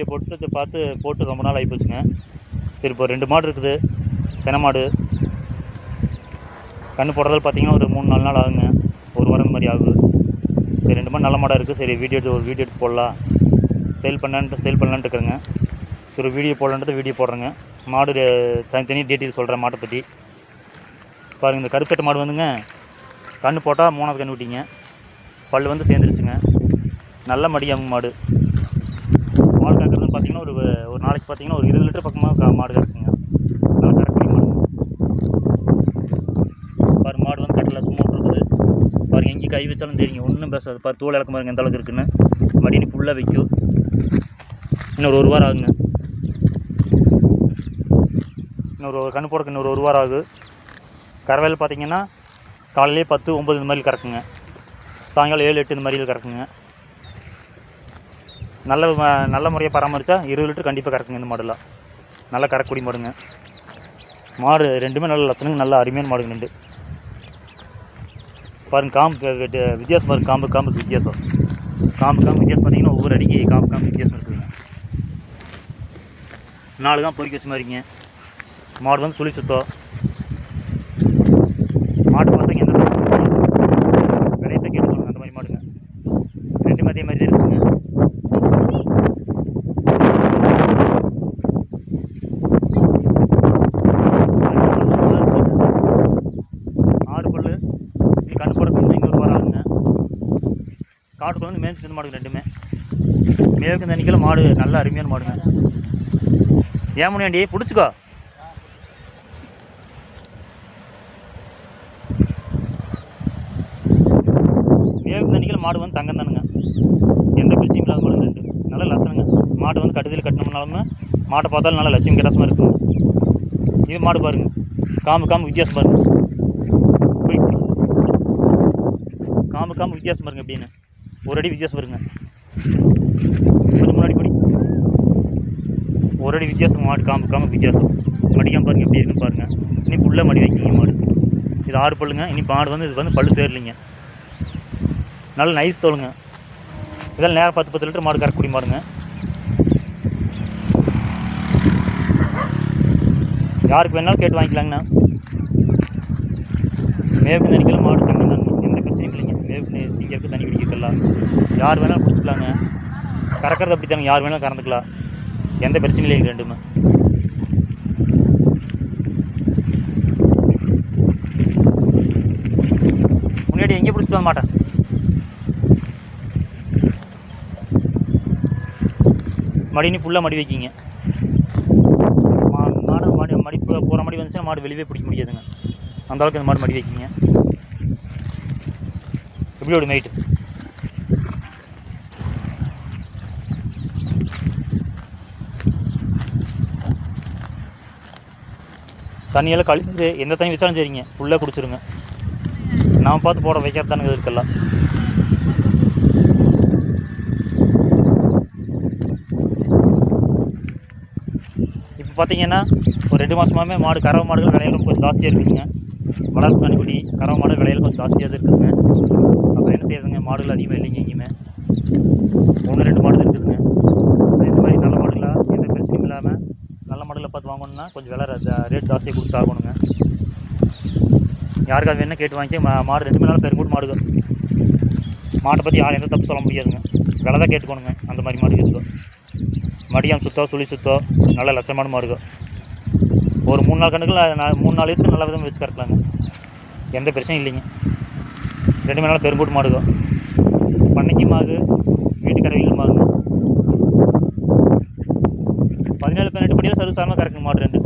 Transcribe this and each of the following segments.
Video போட்டு பார்த்து போட்டு ரொம்ப நாள் ஆகிப்போச்சுங்க சரி இப்போ ரெண்டு மாடு இருக்குது. சென மாடு. கண்ணு போடுறதில் பார்த்தீங்கன்னா ஒரு மூணு நாலு நாள் ஆகுங்க. ஒரு வாரம் இந்த மாதிரி ஆகுது. சரி ரெண்டு மாடு நல்ல மாடாக இருக்குது சரி வீடியோ எடுத்து ஒரு வீடியோ எடுத்து போடலாம். சேல் பண்ணலான்ட்டு சேல் பண்ணலான்ட்டு இருக்கிறேங்க. சரி வீடியோ போடலான்ட்டு வீடியோ போடுறேங்க. மாடு தனித்தனி டீட்டெயில் சொல்கிறேன் மாட்டை பற்றி பாருங்கள் இந்த கருப்பெட்ட மாடு வந்துங்க. கண்ணு போட்டால் மூணாவது கண்ணு விட்டிங்க பல் வந்து சேர்ந்துருச்சுங்க. நல்ல மடியாங்க மாடு கறக்குறதுன்னு பார்த்தீங்கன்னா ஒரு ஒரு நாளைக்கு பார்த்தீங்கன்னா ஒரு இருபது லிட்டர் பக்கமாக மாடு கறக்குங்க. நல்லா கறக்கக்கூடிய மாடு. பாரு மாடு வந்து கட்டில் சும்மா இருக்குது பாருங்க எங்கே கை வச்சாலும் தெரியும். ஒன்றும் பேசாது. பாரு தோல் இழக்க பாருங்க எந்த அளவுக்கு இருக்குன்னு. மடினி ஃபுல்லாக வைக்கும். இன்னொரு ஒரு வாரம் ஆகுங்க. இன்னொரு கண்ணு போடக்கு இன்னொரு ஒரு வாரம் ஆகுது கறவையில் பார்த்தீங்கன்னா காலையிலே பத்து ஒம்பது இந்த மாதிரி கறக்குங்க. சாயங்காலம் ஏழு எட்டு இந்த மாதிரியில் கறக்குங்க. நல்ல ம- நல்ல முறையாக பராமரித்தா இருபது லிட்டர் கண்டிப்பாக கறக்குங்க இந்த மாடெல்லாம் நல்லா கறக்கூடிய மாடுங்க. மாடு ரெண்டுமே நல்ல லட்சணங்க நல்ல அருமையான மாடுங்க ரெண்டு. பாருங்க காம்பு வித்தியாசம் பாருங்க காம்பு காம்புக்கு வித்தியாசம். காம்பு காம்பு வித்தியாசம் பார்த்தீங்கன்னா ஒவ்வொரு அடிக்கு காம்பு காம்பு வித்தியாசம் இருக்குதுங்க. நாலு தான் பொறிக்க வச்ச மாதிரிங்க. மாடு வந்து சுழி சுத்தம். மாட்டை பார்த்தீங்க எந்த விலையத்தை கேட்டுக்கோங்க அந்த மாதிரி மாடுங்க ரெண்டு அதே மாதிரி தான் இருக்குங்க ஆறு பல்லு இது கண்ணு போட வந்து இன்னொரு வாரம் ஆகுங்க காட்டுக்குள்ள வந்து மேய்ச்சி மாடுங்க ரெண்டுமே. மேற்கு தண்ணிக்கெல்லாம் மாடு நல்ல அருமையான மாடுங்க. ஏன் முன்னாடி பிடிச்சிக்கோ. மேவுக்கு தண்ணிக்கெல்லாம் மாடு வந்து தங்கம் தானுங்க. எந்த பிரச்சனையும் இல்லாத மாடு ரெண்டு. நல்ல லட்சணங்க. மாடு வந்து கட்டுதல் கட்டினோம்னாலுமே மாட்டை பார்த்தாலும் நல்ல லட்சம் கிடாசமாக இருக்கும் இது மாடு பாருங்க. காம்பு காம்பு வித்தியாசம் பாருங்க. காம்பு காம்பு வித்தியாசம் பாருங்க அப்படின்னு ஒரு அடி வித்தியாசம் வருங்க கொஞ்சம் முன்னாடி படி. ஒரு அடி வித்தியாசம் மாடு காம்பு காம்பு வித்தியாசம். மடிக்காம பாருங்கள் எப்படி இருக்குன்னு பாருங்க. இனி ஃபுல்லாக மடி வைக்கிங்க மாடு. இது ஆறு பல்லுங்க இனி மாடு வந்து இது வந்து பல் சேரலைங்க. நல்ல நைஸ் தோலுங்க. இதெல்லாம் நேரம் பத்து பத்து லிட்டர் மாடு கறக்கூடிய மாடுங்க. யாருக்கு வேணாலும் கேட்டு வாங்கிக்கலாங்கண்ணா. மேற்கு நினைக்கலாம் மாடு இங்கே இருக்க தண்ணி குடிக்கலாம் யார் வேணாலும் குடிச்சிக்கலாங்க. கறக்கிறது அப்படி தாங்க யார் வேணாலும் கறந்துக்கலாம். எந்த பிரச்சனையும் இல்லைங்க ரெண்டுமே. முன்னாடி எங்கே பிடிச்சிட்டு வர மாட்டேன். மடினு ஃபுல்லாக மடி வைக்கிங்க. மா- மாடு மாடி மடி போகிற மாதிரி வந்துச்சுன்னா மாடு வெளியே பிடிக்க முடியாதுங்க. அந்த அளவுக்கு இந்த மாடு மடி வைக்கிங்க. எப்படி ஒரு மெயிட் தண்ணியெல்லாம் கழிச்சு எந்த தண்ணி வச்சாலும் சரிங்க. உள்ளே குடிச்சிருங்க. நான் பார்த்து போட வைக்கிறது தானுங்க இருக்கெல்லாம். இப்போ பார்த்தீங்கன்னா ஒரு ரெண்டு மாதமாகவே மாடு கறவை மாடுகள் விலையிலும் கொஞ்சம் ஜாஸ்தியாக இருக்குதுங்க. வளர்ப்பு கணிக்குடி கறவை மாடு விலையில கொஞ்சம் ஜாஸ்தியாக தான் இருக்குதுங்க. மாடுகள் அதிகமாக இல்லைங்க எங்கேயுமே. ஒன்று ரெண்டு மாடு இருக்குதுங்க. இந்த மாதிரி நல்ல மாடுகளாக எந்த பிரச்சனையும் இல்லாமல் நல்ல மாடுகளை பார்த்து வாங்கணும்னா கொஞ்சம் விலை ரேட் ஜாஸ்தியாக கொடுத்து ஆகணுங்க. யாருக்காவது வேணால் கேட்டு வாங்கி மா மாடு ரெண்டு மணி நேரம் பெருங்கூட்டு மாடுகள். மாட்டை பற்றி யாரும் எந்த தப்பு சொல்ல முடியாதுங்க. விலை தான் கேட்டுக்கணுங்க அந்த மாதிரி மாடு இருக்கோ மடியம் சுத்தோ சுழி சுத்தோ நல்ல லட்சமான மாடுங்க ஒரு மூணு நாள் கணக்கில் மூணு நாள் எடுத்து நல்ல விதமாக வச்சு கறக்கலாங்க. எந்த பிரச்சனையும் இல்லைங்க. ரெண்டு மணி நாள் பெருங்கூட்டு மாடுங்க பண்ணைக்கு மாடு வீட்டு கறவைகள் பதினேழு பதினெட்டு படியில் சர்வசாரமாக கறக்குங்க மாடு ரெண்டு.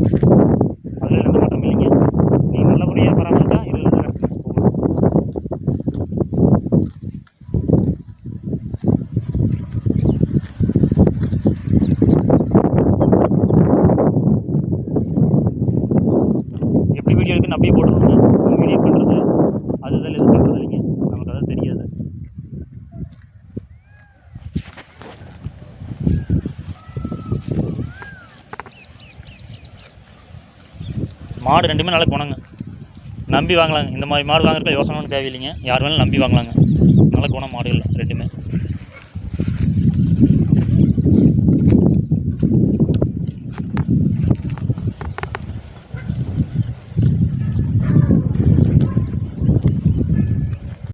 மாடு ரெண்டுமே நல்ல குணங்க. நம்பி வாங்கலாங்க. இந்த மாதிரி மாடு வாங்குறதுக்கு யோசனை ஒன்றும் தேவையில்லைங்க. யார் வேணாலும் நம்பி வாங்கலாங்க. நல்ல குணம் மாடுகள் ரெண்டுமே.